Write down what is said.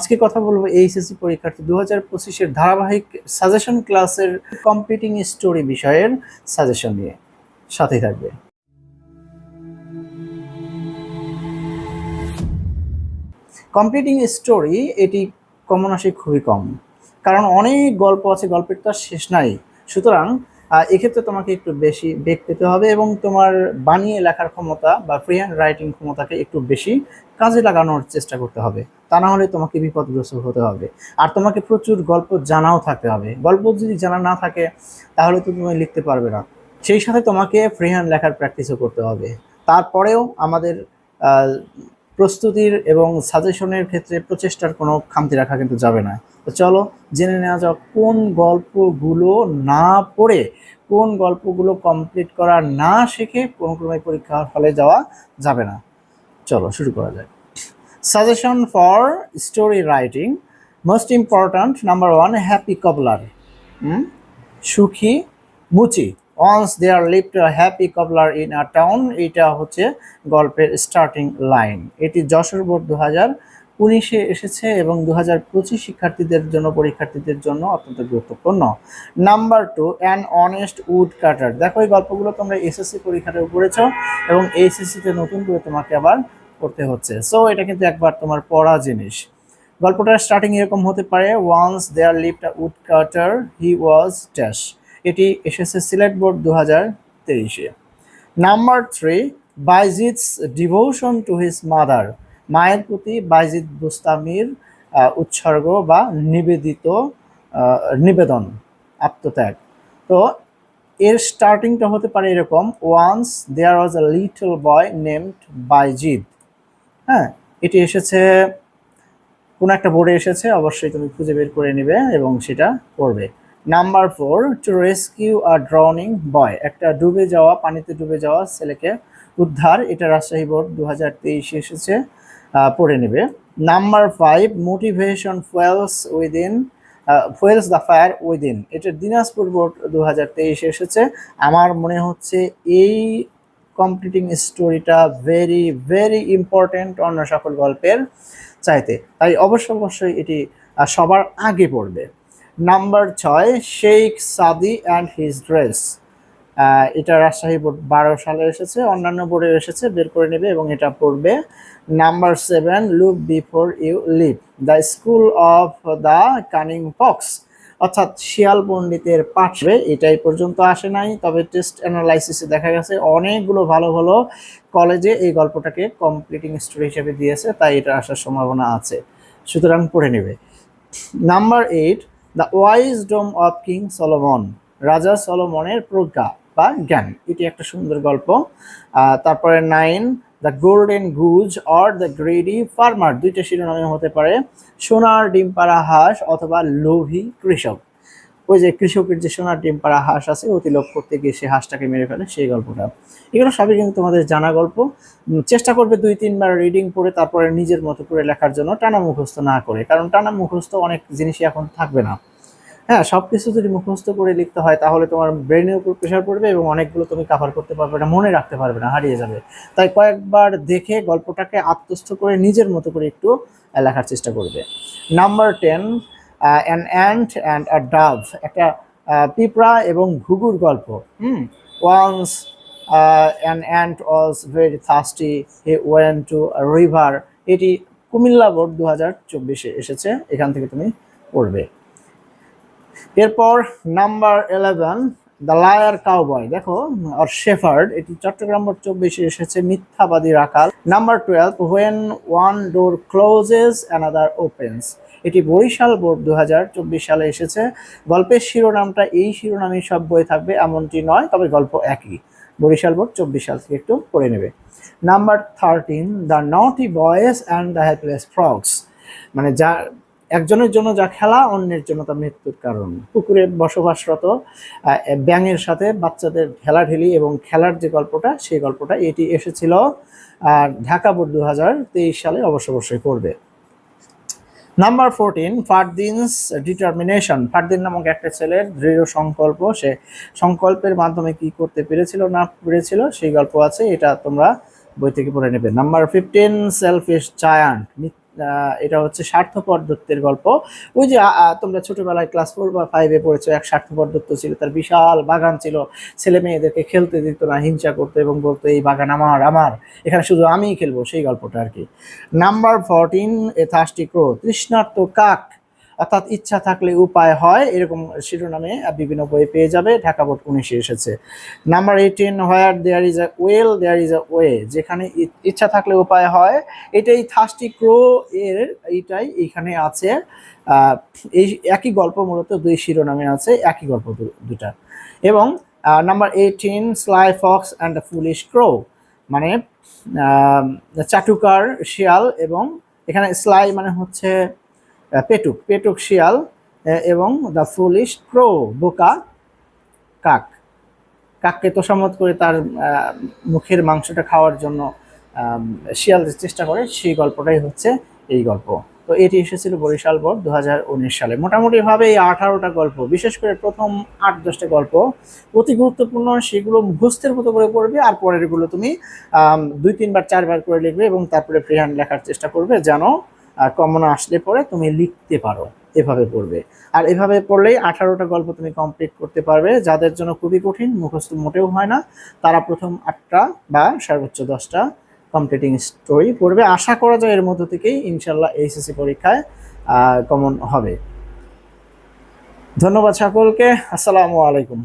আজকে কথা বলব এইচএসসি পরীক্ষার্থী দু হাজার ধারাবাহিক সাজেশন ক্লাসের কম্পিটিং স্টোরি বিষয়ের সাজেশন নিয়ে। সাথে থাকবে। কম্পিটিং স্টোরি এটি কমন আসে খুবই কম। কারণ অনেক গল্প আছে, গল্পের তো শেষ নাই। সুতরাং এক্ষেত্রে তোমাকে একটু বেশি বেগ পেতে হবে এবং তোমার বানিয়ে লেখার ক্ষমতা বা ফ্রি হ্যান্ড রাইটিং ক্ষমতাকে একটু বেশি কাজে লাগানোর চেষ্টা করতে হবে। তা না হলে তোমাকে বিপদগ্রস্ত হতে হবে। আর তোমাকে প্রচুর গল্প জানাও থাকতে হবে। গল্প যদি জানা না থাকে, তাহলে তো তুমি লিখতে পারবে না। সেই সাথে তোমাকে ফ্রি হ্যান্ড লেখার প্র্যাকটিসও করতে হবে। তারপরেও আমাদের প্রস্তুতির এবং সাজেশনের ক্ষেত্রে প্রচেষ্টার কোনো খামতি রাখা কিন্তু যাবে না। তো চলো জেনে নেওয়া যাক কোন গল্পগুলো না পড়ে, কোন গল্পগুলো কমপ্লিট করা না শিখে কোনো ক্রমে পরীক্ষার হলে যাওয়া যাবে না। চলো শুরু করা যায় suggestion for story writing most important number one happy cobbler সুখী, মুচি। Once there lived happy cobbler in a town এটা হচ্ছে গল্পের স্টার্টিং লাইন এটি যশোর বোর্ড দু হাজার উনিশে এসেছে এবং দু হাজার পঁচিশ শিক্ষার্থীদের জন্য, পরীক্ষার্থীদের জন্য অত্যন্ত গুরুত্বপূর্ণ। Number two an honest woodcutter দেখো এই গল্পগুলো তোমরা এসএসসি পরীক্ষাতে পড়েছ এবং এইচএসসিতে নতুন করে তোমাকে আবার পড়তে হচ্ছে। সো এটা কিন্তু একবার তোমার পড়া জিনিস। গল্পটার স্টার্টিং এরকম হতে পারে once there a woodcutter he was dash এটি এসেছে সিলেট বোর্ড দু হাজার তেইশে। Number three Bayezid's devotion to his mother, মায়ের প্রতি বাইজিদ বুস্তামির উৎসর্গ বা নিবেদিত নিবেদন, আত্মত্যাগ। তো এর স্টার্টিংটা হতে পারে এরকম once there was a little boy named Bayezid হ্যাঁ এটি এসেছে, কোনো একটা বোর্ডে এসেছে, অবশ্যই তুমি খুঁজে বের করে নেবে এবং সেটা পড়বে number four to rescue a drowning boy একটা ডুবে যাওয়া, পানিতে ডুবে যাওয়া ছেলেকে উদ্ধার, এটা রাজশাহী বোর্ড দু হাজার তেইশে এসেছে পড়ে নেবে। Number five motivation fuels within fuels the fire within এটা দিনাজপুর বোর্ড দু হাজার তেইশে এসেছে। আমার মনে হচ্ছে এই কমপ্লিটিং স্টোরিটা ভেরি ভেরি ইম্পর্টেন্ট অন্য সকল গল্পের চাইতে। তাই অবশ্য অবশ্যই এটি সবার আগে পড়বে। নাম্বার ছয় Sheikh Saadi and his dress এটা রাজশাহী বোর্ড বারো সালে এসেছে, অন্যান্য বোর্ডে এসেছে, বের করে নেবে এবং এটা পড়বে। Number seven look before you leave the school of the cunning fox অর্থাৎ শিয়াল পণ্ডিতের পাঠবে এটাই পর্যন্ত আসে নাই, তবে টেস্ট অ্যানালাইসিসে দেখা গেছে অনেকগুলো ভালো ভালো কলেজে এই গল্পটাকে কমপ্লিটিং স্টোরি হিসেবে দিয়েছে, তাই এটা আসার সম্ভাবনা আছে। সুতরাং পড়ে নেবে। Number eight the wisdom of King Solomon রাজা সলোমনের প্রজ্ঞা বা জ্ঞান এটি একটা সুন্দর গল্প। তারপরে nine the golden goose or the greedy farmer দুইটা শিরোনামে হতে পারে। সোনার ডিম পাড়া হাঁস অথবা লোভী কৃষক। ওই যে কৃষকের যে সোনার ডিম পাড়া হাঁস আছে অতি লোভ করতে গিয়ে সে হাঁসটাকে মেরে ফেলে, সেই গল্পটা। এগুলো সবই কিন্তু তোমাদের জানা গল্প। চেষ্টা করবে দুই, তিনবার রিডিং পড়ে, তারপরে নিজের মতো করে লেখার জন্য টানা মুখস্থ না করে, কারণ টানা মুখস্থ অনেক জিনিসই এখন থাকবে না। হ্যাঁ সব কিছু যদি মুখস্থ করে লিখতে হয়, তাহলে তোমার ব্রেনের উপর প্রেশার পড়বে এবং অনেকগুলো তুমি কাভার করতে পারবে না, মনে রাখতে পারবে না, হারিয়ে যাবে। তাই কয়েকবার দেখে গল্পটাকে আত্মস্থ করে নিজের মতো করে একটু লেখার চেষ্টা করবে। Number ten an ant and a dove একটা পিঁপড়া এবং ঘুঘুর গল্প। Once an ant was very thirsty he went to river এটি কুমিল্লা বোর্ড দু হাজার চব্বিশে এসেছে, এখান থেকে তুমি পড়বে। এরপর number eleven the liar cowboy দেখো আর শেফার্ড এটি চট্টগ্রাম বোর্ড চব্বিশে এসেছে, মিথ্যাবাদী রাখাল number twelve when one door closes another opens এটি বরিশাল বোর্ড দু হাজার চব্বিশ সালে এসেছে। গল্পের শিরোনামটা এই শিরোনামে সব বই থাকবে, এমনটি নয়, তবে গল্প একই। বরিশাল বোর্ড চব্বিশ সাল থেকে একটু পড়ে নেবে। নাম্বার থার্টিন দ্য নটি বয়েস অ্যান্ড দ্য হেল্পলেস ফ্রগস মানে যা একজনের জন্য যা খেলা অন্যের জন্য তা মৃত্যুর কারণ। পুকুরে বসবাসরত ব্যাঙের সাথে বাচ্চাদের ঢেলাঢেলি এবং খেলার যে গল্পটা সেই গল্পটা এটি এসেছিল ঢাকা বোর্ড দু হাজার তেইশ সালে অবশ্য অবশ্যই করবে। Number fourteen Fardin's determination Fardin নামক একটা ছেলের দৃঢ় সংকল্প সে সংকল্পের মাধ্যমে কি করতে পেরেছিল না পেরেছিল সেই গল্প আছে এটা তোমরা বই থেকে পড়ে নেবে। Number fifteen selfish giant ah, এটা হচ্ছে স্বার্থপর দত্তের গল্প। ওই যে তোমরা ছোটবেলায় ক্লাস ফোর বা ফাইভে পড়েছো, এক স্বার্থপর দত্ত ছিল, তার বিশাল বাগান ছিল। ছেলে মেয়েদেরকে খেলতে দিত না, হিংসা করতো এবং বলতো, এই বাগান আমার আমার। এখানে শুধু আমিই খেলব। সেই গল্পটা আর কি। Number fourteen a thirsty crow তৃষ্ণার্ত কাক অর্থাৎ ইচ্ছা থাকলে উপায় হয়, এরকম শিরোনামে বিভিন্ন বই পেয়ে যাবে। ঢাকা বোর্ড উনিশে এসেছে। Number eighteen where there is a will there is a way যেখানে ইচ্ছা থাকলে উপায় হয়। এটাই থার্স্টি ক্রো এর, এইটাই এখানে আছে। এই একই গল্প মূলত দুই শিরোনামে আছে, একই গল্প দুটা। এবং number eighteen sly fox and foolish crow মানে চাটুকার শিয়াল এবং এখানে স্লাই মানে হচ্ছে পেটুক পেটুক শিয়াল এবং দ্য ফুলিশ ক্রো বোকা কাক। কাককে তোষামত করে তার মুখের মাংসটা খাওয়ার জন্য শিয়াল চেষ্টা করে, সেই গল্পটাই হচ্ছে এই গল্প। তো এটি এসেছিল বরিশাল বোর্ড দু হাজার উনিশ সালে। মোটামুটিভাবে এই আঠারোটা গল্প, বিশেষ করে প্রথম আট, দশটা গল্প। অতি গুরুত্বপূর্ণ, সেগুলো মুখস্থের মতো করে পড়বে, আর পরেরগুলো তুমি দুই, তিনবার, চারবার করে লিখবে এবং তারপরে ফ্রি হ্যান্ড লেখার চেষ্টা করবে যেন কমন আসলে পরে তুমি লিখতে পারো, এভাবে পড়বে। আর এভাবে পড়লেই আঠারোটা গল্প তুমি কমপ্লিট করতে পারবে। যাদের জন্য খুবই কঠিন, মুখস্থ মোটেও হয় না। তারা প্রথম আটটা বা সর্বোচ্চ দশটা কমপ্লিটিং স্টোরি পড়বে। আশা করা যায় এর মধ্য থেকেই ইনশাল্লাহ এইচএসসি পরীক্ষায় কমন হবে। ধন্যবাদ সকলকে। আসসালামু আলাইকুম।